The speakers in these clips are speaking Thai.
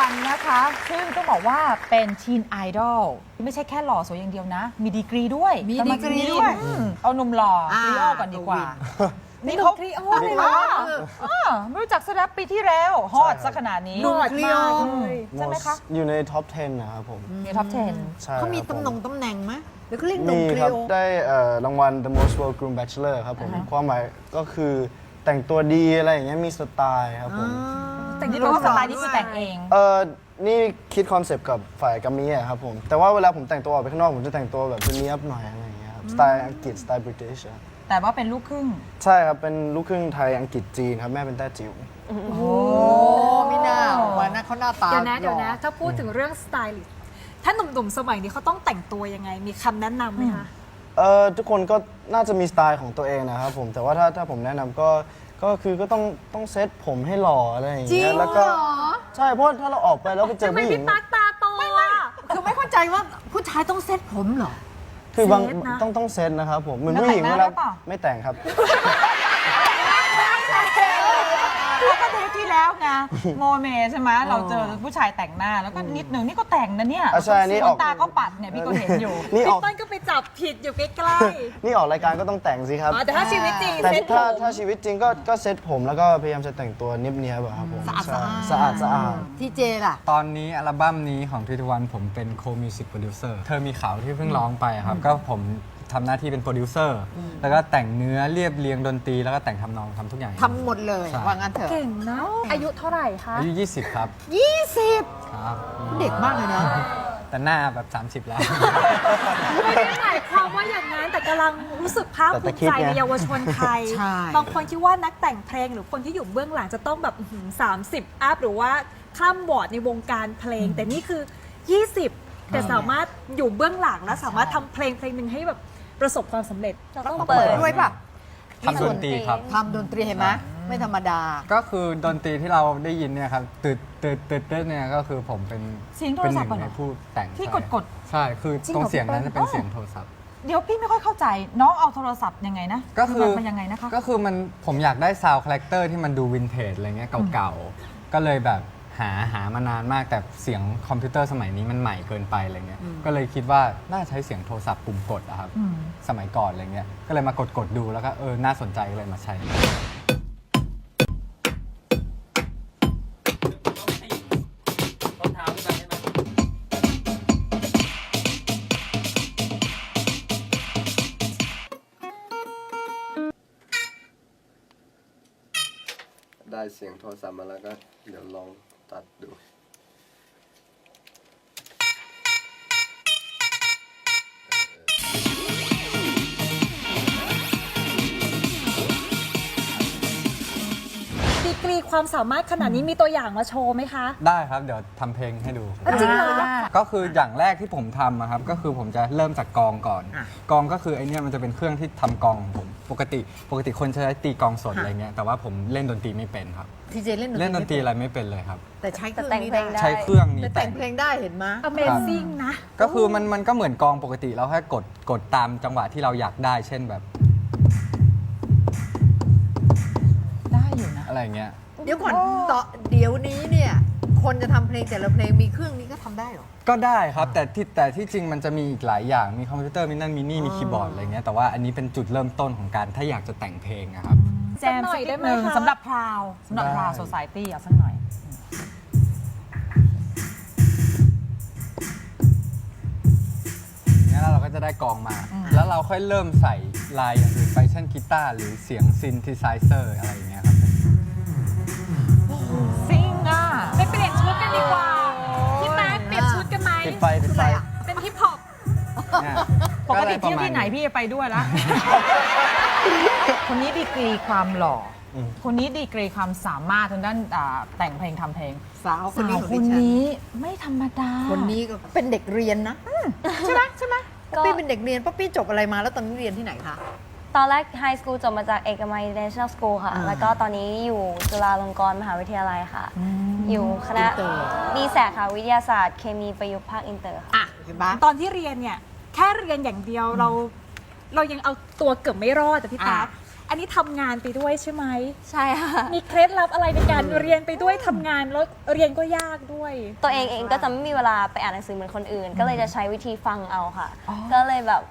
วันนะคะ ซึ่งต้องบอกว่าเป็นทีนไอดอลไม่ใช่แค่หล่อสวยอย่างเดียวนะ มีดีกรีด้วยมีสาดีกรีด้วยอืมเอาหนุ่มหล่ออ่าครีโอก่อนดีกว่ามีนี่หนุ่เขามครีโอเลเลยยเหรเหรอออ่าไม่รู้จักสดับปีที่แล้ว ฮอตซะขนาดนี้ หนุ่มครีโออืมใช่ไหมคะอยู่ในท็อป 10 นะครับผม ในท็อปใช่เขามีครับตำแหน่งผมตำแหน่งไหมหรือเขาเรียกหนุ่มีมครีครับ โอ ได้เอ่อรางวัล The Most World Groom Bachelor ครับผม ความหมายก็คือแต่งตัวดีอะไรอย่างเงี้ยมีสไตล์ครับผม10แต่นี่รู้ว่าสไตล์นี้คือแต่งเอง เออนี่คิดคอนเซปต์กับฝ่ายกัมมี่อะครับผม แต่ว่าเวลาผมแต่งตัวออกไปข้างนอกผมจะแต่งตัวแบบเป็นเนี้ยบหน่อยอะไรอย่างเงี้ยครับสไตล์อังกฤษสไตล์บริ i ิชแต่ว่าเป็นลูกครึ่ง ใช่ครับ เป็นลูกครึ่งไทยอังกฤษจีนครับแม่เป็นแต้จิ๋ว โอ้โอ้ไม่น่าวันนั้นเขาหน้าตาเดี๋ยวนะเดี๋ยวนะหล่อถ้าพูดถึงเรื่องสไตลิสต์ถ้าหนุ่มๆสมัยนี้เขาต้องแต่งตัวยังไง มีคำแนะนำไหมคะ เออทุกคนก็น่าจะมีสไตล์ของตัวเองนะครับผมแต่ว่าถ้าถ้าผมแนะนำก็ ก็คือก็ต้องต้องเซตผมให้หล่ออะไรอย่างจริเงี้งยแล้วเหก็รอใช่เพราะถ้าเราออกไปแล้วไปเจอทำไมผู้หญิพี่งตั๊กตาโตอะ คือไม่เข้าใจว่าผู้ชายต้องเซ็ตผมเหรอ คือบางเซตนะต้องต้องเซตนะครับผมเหมือนแล้วผู้หญิงแต่งหเวน้าลาได้เปล่า ไม่แต่งครับ แล้วก็เทปที่แล้วไง โมเมใช่ไหมเราเจอผู้ชายแต่งหน้าแล้วก็นิดนึงนี่ก็แต่งนะเนี่ยอะใช่อันนี้ออก ตาก็ปัดเนี่ยพี่ก็เห็นอยู่ นี่อพี่อกเต้นก็ไปจับผิดอยู่ใกล้นี่ออกรายการก็ต้องแต่งสิครับ ๆอ๋อแต่ถ้าชีวิตจริงแต่เซ็ตผถ้ามถ้าชีวิตจริงก็ก็เซตผมแล้วก็พยายามจะแต่งตัวเนียบๆอะครับผมสะอาดใช่สะอาดสะอาดสะอาดทีเจล่ะ ตอนนี้อัลบั้มนี้ของทีทวันผมเป็นโคมิวสิกโปรดิวเซอร์ เธอมีเขาที่เพิ่งร้องไปครับ ก็ผม ทำหน้าที่เป็นโปรดิวเซอร์ แล้วก็แต่งเนื้อเรียบเรียงดนตรี แล้วก็แต่งทำนองทำทุกอย่าง ทำหมดเลยใช่ ว่างั้นเถอะเก่งนะอายุเท่าไหร่คะ อายุ 20 ครับ20ครับ เด็กมากเลยนะแต่หน้าแบบ 30 แล้ว ไม่ได้หมายความว่าอย่างนั้นแต่กำลังรู้สึกภาคแต่ภูแต่มิคิดใจไงในเยาวชนไทยใช่บางคนคิดว่านักแต่งเพลงหรือคนที่อยู่เบื้องหลังจะต้องแบบอื้อหือ30อัพหรือว่าข้ามบอร์ดในวงการเพลง แต่นี่คือ 20 แต่สามารถอยู่เบื้องหลังและสามารถทำเพลงเพลงหนึ่งให้แบบ ประสบความสำเร็จ เราต้องต้องเปิเปิดดด้วยป่ะทำดนตรีครับ ทำดนตรีเห็นไหมไม่ธรรมดา ก็คือดนตรีที่เราได้ยินเนี่ยครับตืดตืดตืดตืดเนี่ยก็คือผมเป็นเสียงโทรเป็นหศัพท์นึ่งเหรในอผู้แต่งที่ใช่กด ใช่คือจริงตรงเหรอเสียงนั้นพี่จะเปิ้ลเป็นเสียงโทรศัพท์ เดี๋ยวพี่ไม่ค่อยเข้าใจ น้องเอาโทรศัพท์ยังไงนะก็คือมันยังไงนะคะ ก็คือมันผมอยากได้ซาวด์คาแรคเตอร์ที่มันดูวินเทจอะไรเงี้ยเก่าๆ ก็เลยแบบ หาหามานานมากแต่เสียงคอมพิวเตอร์สมัยนี้มันใหม่เกินไปอะไรเงี้ยก็เลยคิดว่าน่าใช้เสียงโทรศัพท์ปุ่มกดอะครับ อืมสมัยก่อนอะไรเงี้ย ก็เลยมากดกดๆดูแล้วก็เออ น่าสนใจก็เลยมาใช้ได้เสียงโทรศัพท์มาแล้วก็เดี๋ยวลอง ตัดดูดีกรีความสามารถขนาดนี้มีตัวอย่างมาโชว์ไหมคะได้ครับเดี๋ยวทำเพลงให้ดู อะจริงเหรอก็คืออย่างแรกที่ผมทำอะครับก็คือผมจะเริ่มจากกองก่อน กองก็คือไอเนี้ยมันจะเป็นเครื่องที่ทำกองของผม ปกติปกติคนจะใช้ตีกองสดอะไรเงี้ยแต่ว่าผมเล่นดนตรีไม่เป็นครับ ทีเจเล่นเล่นดนตรีอะไรไม่เป็นเลยครับ แต่ใช้เคแต่รื่องแต่งนี้เพลงได้ ได้ ใช้เครื่องนี้แต่แต่งเพลงได้เห็นไหม Amazing นะ ก็คือมันมันก็เหมือนกองปกติเราแค่กดกดตามจังหวะที่เราอยากได้ เช่นแบบได้อยู่นะ อะไรเงี้ย เดี๋ยวก่อนต่อเดี๋ยวนี้เนี่ย คนจะทำเพลงแต่ละเพลงมีเครื่องนี้ก็ทำได้เหรอ ก็ได้ครับแต่ที่แต่ที่จริงมันจะมีอีกหลายอย่างมีคอมพิวเตอร์มีนั่นมีนี่มีคีย์บอร์ดอะไรเงี้ยแต่ว่าอันนี้เป็นจุดเริ่มต้นของการถ้าอยากจะแต่งเพลงนะครับ แจมสักหน่สัอยกได้นิดไหมนึงคะสำหรับพราวสำหรับได้พราวโซซายตี้เอาสักหน่อย งั้นแล้วเราก็จะได้กองมา แล้วเราค่อยเริ่มใส่ลายอย่างอื่นไปเช่นกีตาร์หรือเสียงซินธิไซเซอร์อะไรอย่างเงี้ย ดกันดีกว่าพี่แป๊กเปลี่ยนชุดกันไหมปิดไฟปิดไฟเป็นฮิปฮอปเนี่ยปกติก็เที่ยวเลยประมาณที่ไหนพี่จะไปด้วยละคนนี้ดีกรีความหล่ออคนนี้ดีกรีความสามารถทางด้านอ่าแต่งเพลงทำเพลงสาวคนนี้สาวของคดินฉันนี้ไม่ธรรมดาคนนี้ก็เป็นเด็กเรียนนะใช่ไหมใช่ไหมป๊อปปี้เป็นเด็กเรียนป๊อปปี้จบอะไรมาแล้วตอนนี้เรียนที่ไหนคะ ตอนแรกไฮสคูลจบมาจากเอกมัย International School ค่ะ อ่า แล้วก็ตอนนี้อยู่จุฬาลงกรณ์มหาวิทยาลัยค่ะ อยู่คณะอินเตอร์ ดีแสกค่ะวิทยาศาสตร์เคมีประยุกต์ภาคอินเตอร์ค่ะ อะเห็นปะ ตอนที่เรียนเนี่ย แค่เรียนอย่างเดียวเรา เรายังเอาตัวเกือบไม่รอดแต่พี่ตาอะอันนี้ทำงานไปด้วยใช่ไหม ใช่ค่ะ มีเคล็ดลับอะไรในการเรียนไปด้วยทำงานแล้วเรียนก็ยากด้วย ตัวเองเองก็จะไม่มีเวลาไปอ่านหนังสือเหมือนคนอื่น ก็เลยจะใช้วิธีฟังเอาค่ะ ก็เลยแบบ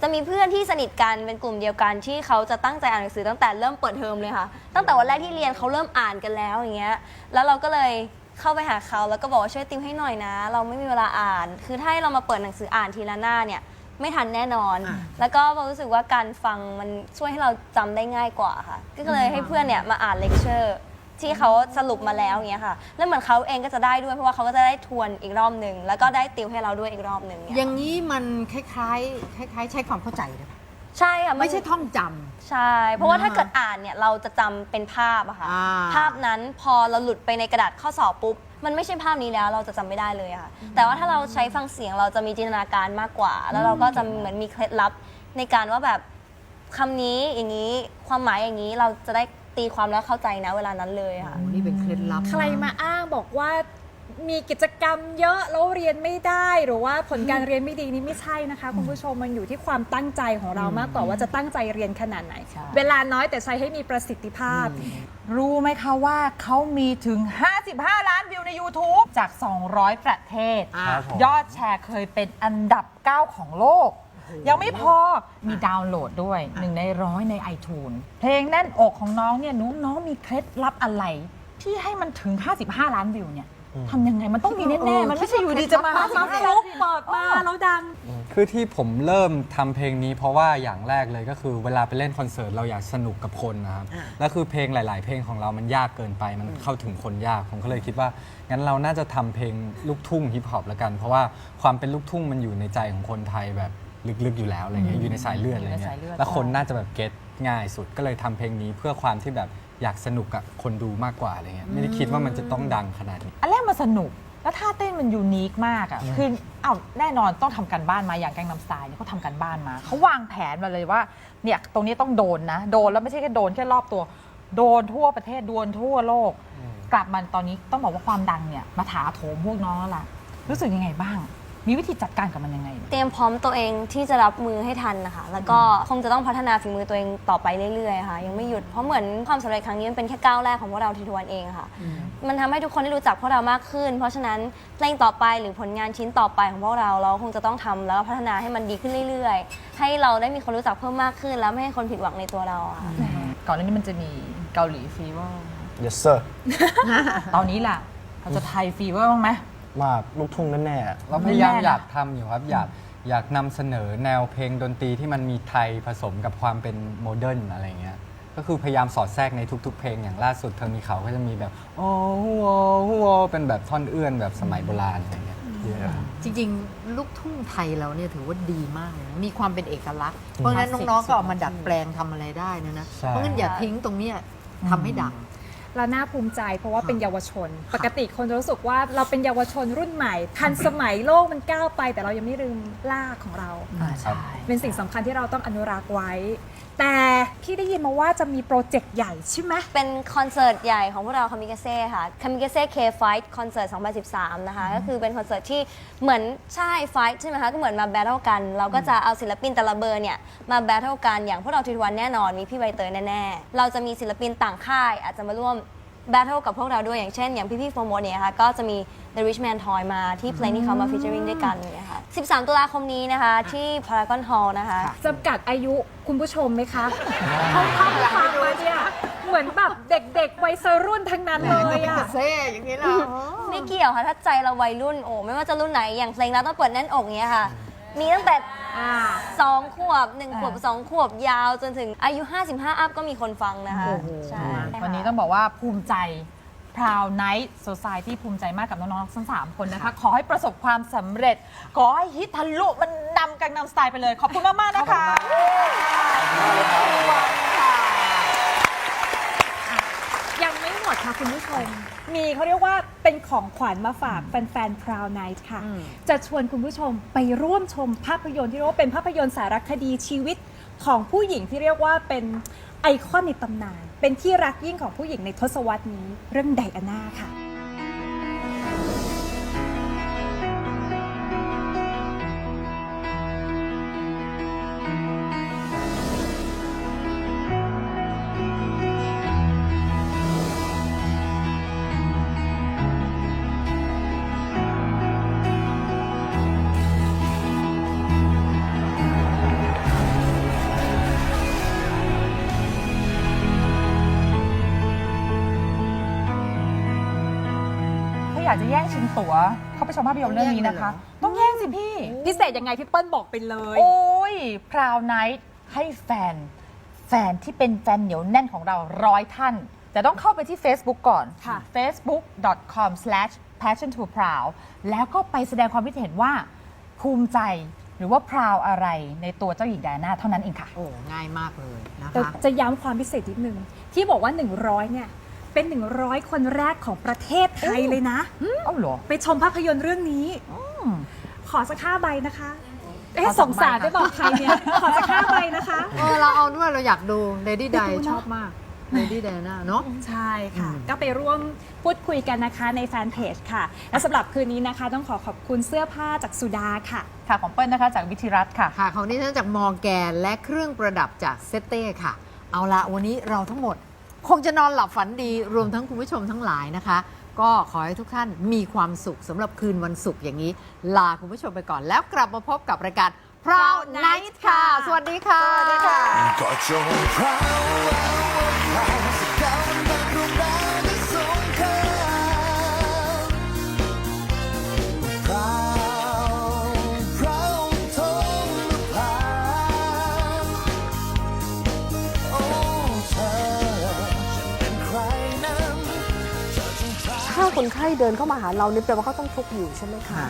จะมีเพื่อนที่สนิทกันเป็นกลุ่มเดียวกันที่เขาจะตั้งใจอ่านหนังสือตั้งแต่เริ่มเปิดเทอมเลยค่ะ ตั้งแต่วันแรกที่เรียนเขาเริ่มอ่านกันแล้วอย่างเงี้ยแล้วเราก็เลยเข้าไปหาเขาแล้วก็บอกว่าช่วยติวให้หน่อยนะ เราไม่มีเวลาอ่าน คือถ้าให้เรามาเปิดหนังสืออ่านทีละหน้าเนี่ยไม่ทันแน่นอน อะ แล้วก็เรารู้สึกว่าการฟังมันช่วยให้เราจำได้ง่ายกว่าค่ะ ก็เลยให้เพื่อนเนี่ยมาอ่านเลคเชอร์ ที่เขาสรุปมาแล้วอย่างเงี้ยค่ะ แล้วเหมือนเขาเองก็จะได้ด้วยเพราะว่าเขาก็จะได้ทวนอีกรอบหนึ่งแล้วก็ได้ติวให้เราด้วยอีกรอบหนึ่งเนี่อยย่างนี้มันคล้ายๆคล้ายๆ ใช้ความเข้าใจนะใช่ค่ะนไม่ใช่ท่องจำ ใช่ เพราะว่าอ่าถ้าเกิดอ่านเนี่ยเราจะจำเป็นภาพอะค่ะอ่า ภาพนั้นพอเราหลุดไปในกระดาษข้อสอบปุ๊บมันไม่ใช่ภาพนี้แล้วเราจะจำไม่ได้เลยอะค่ะ แต่ว่าถ้าเราใช้ฟังเสียงเราจะมีจินตนาการมากกว่า แล้วเราก็จะเหมือนมีเคล็ดลับในการว่าแบบคำนี้อย่างนี้ความหมายอย่างนี้เราจะได้ ตีความแล้วเข้าใจนะเวลานั้นเลยค่ะ โอ้นี่เป็นเคล็ดลับใครมาอ้างบอกว่ามีกิจกรรมเยอะแล้วเรียนไม่ได้ หรือว่าผลการเรียนไม่ดีนี่ไม่ใช่นะคะคุณผู้ชมมันอยู่ที่ความตั้งใจของเรามากกว่าว่าจะตั้งใจเรียนขนาดไหน ใช่ เวลาน้อยแต่ใช้ให้มีประสิทธิภาพ รู้ไหมคะว่าเขามีถึง 55 ล้านวิวใน YouTube จาก 200 ประเทศ ครับผม ยอดแชร์เคยเป็นอันดับ 9 ของโลก ยังไม่พอมีดาวน์โหลดด้วยหนึ่งในร้อยใน iTunes เพลงแน่นอกของน้องเนี่ยน้องน้องมีเคล็ดลับอะไร ที่ให้มันถึง 55 ล้านวิวเนี่ยทำยังไงมันต้องมีแน่ๆมันไม่ใช่อยู่ดีจะมามา55ฟล้าลุนกวิวเปิดมาแล้วดัง คือที่ผมเริ่มทำเพลงนี้เพราะว่าอย่างแรกเลยก็คือเวลาไปเล่นคอนเสิร์ตเราอยากสนุกกับคนนะครับอ่าแล้วคือเพลงหลาย ๆ เพลงของเรามันยากเกินไปมันเข้าถึงคนยากผมก็เลยคิดว่างั้นเราน่าจะทำเพลงลูกทุ่งฮิปฮอปละกัน เพราะว่าความเป็นลูกทุ่งมันอยู่ในใจของคนไทยแบบ ลึกๆอยู่แล้วอะไรเงี้ยอยู่ในสายเลือดอะไรอยู่ในเงี้สายยเลือด แล้วคนน่าจะแบบเก็ตง่ายสุดก็เลยทำเพลงนี้เพื่อความที่แบบอยากสนุกกับคนดูมากกว่าอะไรเงี้ยไม่ได้คิดว่ามันจะต้องดังขนาดนี้ อันแรกมันสนุก แล้วท่าเต้นมันยูนิคมากอะ่ะ คือเอ้าแน่นอนต้องทำกันบ้านมาอย่างแกงนำสไตล์เนี่ยเขาทำกันบ้านมา เขาวางแผนมาเลยว่า เนี่ยตรงนี้ต้องโดนนะ โดนแล้วไม่ใช่แค่โดนแค่รอบตัว โดนทั่วประเทศโดนทั่วโลก กลับมาตอนนี้ต้องบอกว่าความดังเนี่ยมาถาโถมพวกน้องแล้วล่ะ รู้สึกยังไงบ้าง มีวิธีจัดการกับมันยังไง เตรียมพร้อมตัวเองที่จะรับมือให้ทันนะคะ แล้วก็คงจะต้องพัฒนาฝีมือตัวเองต่อไปเรื่อยๆค่ะ ยังไม่หยุด เพราะเหมือนความสำเร็จครั้งนี้มันเป็นแค่ก้าวแรกของพวกเราทีทวนเองค่ะ มันทำให้ทุกคนได้รู้จักพวกเรามากขึ้น เพราะฉะนั้นเพลงต่อไปหรือผลงานชิ้นต่อไปของพวกเราเราคงจะต้องทำแล้วก็พัฒนาให้มันดีขึ้นเรื่อย ๆ ให้เราได้มีคนรู้จักเพิ่มมากขึ้น แล้วไม่ให้คนผิดหวังในตัวเราอะค่ะ ก่อนหน้านี้มันจะมีเกาหลีฟีเวอร์ yes sir ตอนนี้ล่ะเราจะไทยฟีเวอร์บ้างไหม มากลูกทุ่งแน่ๆ เราพยายามแน่ๆนะอยากทำอยู่ครับ อยากอยากนำเสนอแนวเพลงดนตรีที่มันมีไทยผสมกับความเป็นโมเดิร์นอะไรเงี้ยก็คือพยายามสอดแทรกในทุก ๆ เพลงอย่างล่าสุดเธอมีเขาก็จะมีแบบโอ้โหโอ้โหเป็นแบบท่อนเอื้อนแบบสมัยโบราณอะไรเงี้ย Yeah จริงๆ ลูกทุ่งไทยเราเนี่ยถือว่าดีมากเลยนะมีความเป็นเอกลักษณ์ เพราะฉะนั้นน้องๆก็เอามาดัดแปลงทำอะไรได้นะนะ ใช่ เพราะงั้นอย่าทิ้งตรงเนี้ยทำให้ดัง เราน่าภูมิใจ เพราะว่าเป็นเยาวชน ปกติคนจะรู้สึกว่าเราเป็นเยาวชนรุ่นใหม่ ทันสมัยโลกมันก้าวไป แต่เรายังไม่ลืมลากของเรา อ่าใช่ เป็นสิ่งสำคัญที่เราต้องอนุรักษ์ไว้แต่พี่ได้ยินมาว่าจะมีโปรเจกต์ใหญ่ใช่ไหม เป็นคอนเสิร์ตใหญ่ของพวกเราคามิกาเซ่ค่ะคามิกาเซ่เคไฟท์คอนเสิร์ต2013 นะคะ ก็คือเป็นคอนเสิร์ตที่เหมือนใช่ไฟท์ใช่ไหมคะ ก็เหมือนมาแบทเทิลกัน เราก็จะเอาศิลปินแต่ละเบอร์เนี่ย มาแบทเทิลกันอย่างพวกเราทีทวันแน่นอน มีพี่ใบเตยแน่ ๆ เราจะมีศิลปินต่างค่ายอาจจะมาร่วม แบทเทิลกับพวกเราด้วยอย่างเช่น อย่างพี่ๆโฟร์โมดเนี่ยค่ะก็จะมี The Rich Man Toy มาที่เพลงที่เขามาฟีเจอริงด้วยกันเนี่ยค่ะ 13 ตุลาคมนี้นะคะ ที่ Paragon Hall นะคะ จำกัดอายุคุณผู้ชมไหมคะเขาเข้าฟังมาเนี่ยเหมือนแบบเด็กๆวัยรุ่นทั้งนั้นเลยอะ เซ่อย่างนี้เหรอ ไม่เกี่ยวค่ะ ถ้าใจเราวัยรุ่นโอ้ไม่ว่าจะรุ่นไหนอย่างเพลงเราต้องเปิดแน่นอกเนี้ยค่ะ มีตั้งแต่ อ่าสองขวบหนึ่งขวบสองขวบยาวจนถึงอายุ 55 อัพก็มีคนฟังนะคะโอ้โหใช่วันนี้ต้องบอกว่าภูมิใจ Proud Night Society ภูมิใจมากกับน้องๆทั้งสามคนนะคะ ขอให้ประสบความสำเร็จ ขอให้ฮิตทะลุมันนำกังนำสไตล์ไปเลย ขอบคุณมาก ๆ นะคะยังไม่หมดค่ะคุณผู้ชม มีเขาเรียกว่าเป็นของขวัญมาฝากแฟนๆ Proud Night ค่ะ อืม จะชวนคุณผู้ชมไปร่วมชมภาพยนตร์ที่เรียกว่าเป็นภาพยนตร์สารคดีชีวิตของผู้หญิงที่เรียกว่าเป็นไอคอนในตำนาน เป็นที่รักยิ่งของผู้หญิงในทศวรรษนี้เรื่องไดอาน่าค่ะ อยากจะแย่งชิงตั๋วเข้าไปชมภาพยนตร์เรื่องนี้นะคะ ต้องแย่งสิพี่ พิเศษยังไงพี่เปิ้ลบอกไปเลย โอ้ยพราวไนท์ให้แฟน แฟนที่เป็นแฟนเหนียวแน่นของเราร้อยท่าน แต่ต้องเข้าไปที่ Facebook ก่อน ค่ะ facebook.com/passion to proud แล้วก็ไปแสดงความคิดเห็นว่าภูมิใจหรือว่าพราวอะไรในตัวเจ้าหญิงไดอาน่าเท่านั้นเองค่ะ โอ้ ง่ายมากเลยนะแต่คะ จะย้ำความพิเศษนิดนึง ที่บอกว่า 100 เนี่ย เป็น 100 คนแรกของประเทศไทยเลยนะ เอ้าเหรอ ไปชมภาพยนตร์เรื่องนี้มขอสักห้าใบนะคะ เอ๊ะขอสสองงสารใบค่ะ ได้บอกใครเนี่ย ขอสักห้าใบนะคะ เออเราเอาด้วยเราอยากดู Lady ไป Di ดูเนอะชอบมาก Lady Diana เนาะ ใช่ค่ะ อืม ก็ไปร่วมพูดคุยกันนะคะในแฟนเพจค่ะ และสำหรับคืนนี้นะคะ ต้องขอขอบคุณเสื้อผ้าจากสุดาค่ะ ค่ะของเปิ้ลนะคะจากวิทิรัตน์ค่ะ ค่ะของดิฉันจากมอร์แกนและเครื่องประดับจากเซเต้ค่ะ เอาละวันนี้เราทั้งหมด คงจะนอนหลับฝันดีรวมทั้งคุณผู้ชมทั้งหลายนะคะ ก็ขอให้ทุกท่านมีความสุขสำหรับคืนวันศุกร์อย่างนี้ ลาคุณผู้ชมไปก่อนแล้วกลับมาพบกับรายการ Proud Night ค่ะ สวัสดีค่ะสวัสดีค่ะก็จงพร คนไข้เดินเข้ามาหาเราเนี่ยแปลว่าเขาต้องทุกข์อยู่ใช่ไหมคะค่ะ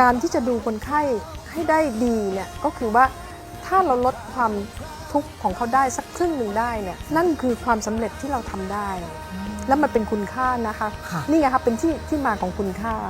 การที่จะดูคนไข้ให้ได้ดีเนี่ยก็คือว่าถ้าเราลดความทุกข์ของเขาได้สักครึ่งหนึ่งได้เนี่ยนั่นคือความสำเร็จที่เราทำได้ แล้วมันเป็นคุณค่านะคะค่ะนี่ไงคะเป็นที่ที่มาของคุณค่าอ